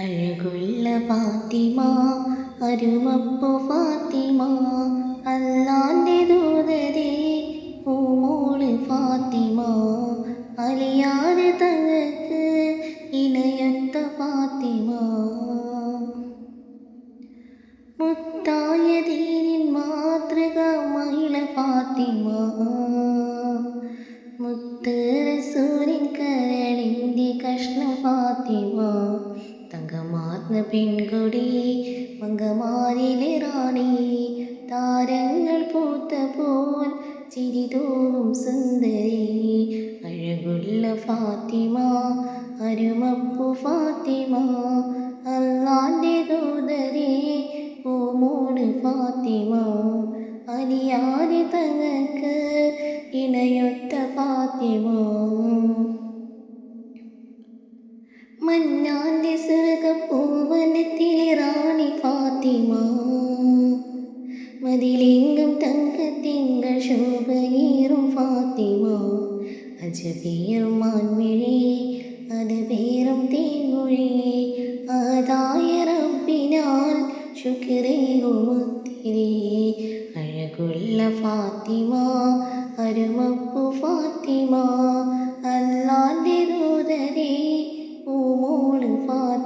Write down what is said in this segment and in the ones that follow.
അഴകുള്ള ഫാത്തിമ അരുമപ്പു ഫാത്തിമ അല്ലാന്റെ ദൂതരെ പൂമോൾ ഫാത്തിമ അലിയാതെ തങ്ങൾക്ക് ഇണയൊത്ത ഫാത്തിമ. മുത്തായ ദീനിൻ മാതൃക മഹിള ഫാത്തിമ. മുത്ത് സൂര്യൻ കരളിന്റെ കഷ്ണ ഫാത്തിമ. പെൺകൊടി മങ്കമാരിലെ റാണി താരങ്ങൾ പൂത്ത പോൽ ചിരിതോറും സുന്ദരി. അഴകുള്ള ഫാത്തിമ അരുമപ്പു ഫാത്തിമ. അല്ലാന്റെ ദൂതരെ പൂമോട് ഫാത്തിമ. അലിയാതെ തങ്ങൾക്ക് ഇണയൊത്ത ഫാത്തിമ. മഞ്ഞാന്റെ സ്വർഗപ്പൂവനത്തിലെ റാണി ഫാത്തിമ. തങ്ക തങ്കത്തിങ്കൾ ശോഭയേറും ഫാത്തിമ. അജപേറും മാൻമിഴി അത് പേറും തേൻമൊഴി. അതായ റബ്ബിനാൽ ശുക്രേകുമുത്തിരി അഴകുള്ള ഫാത്തിമ അരുമപ്പു ഫാത്തിമ.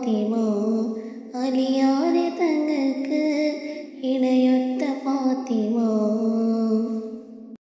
ഫാത്തിമ അലിയാരെ തങ്ങൾക്ക് ഇണയോ?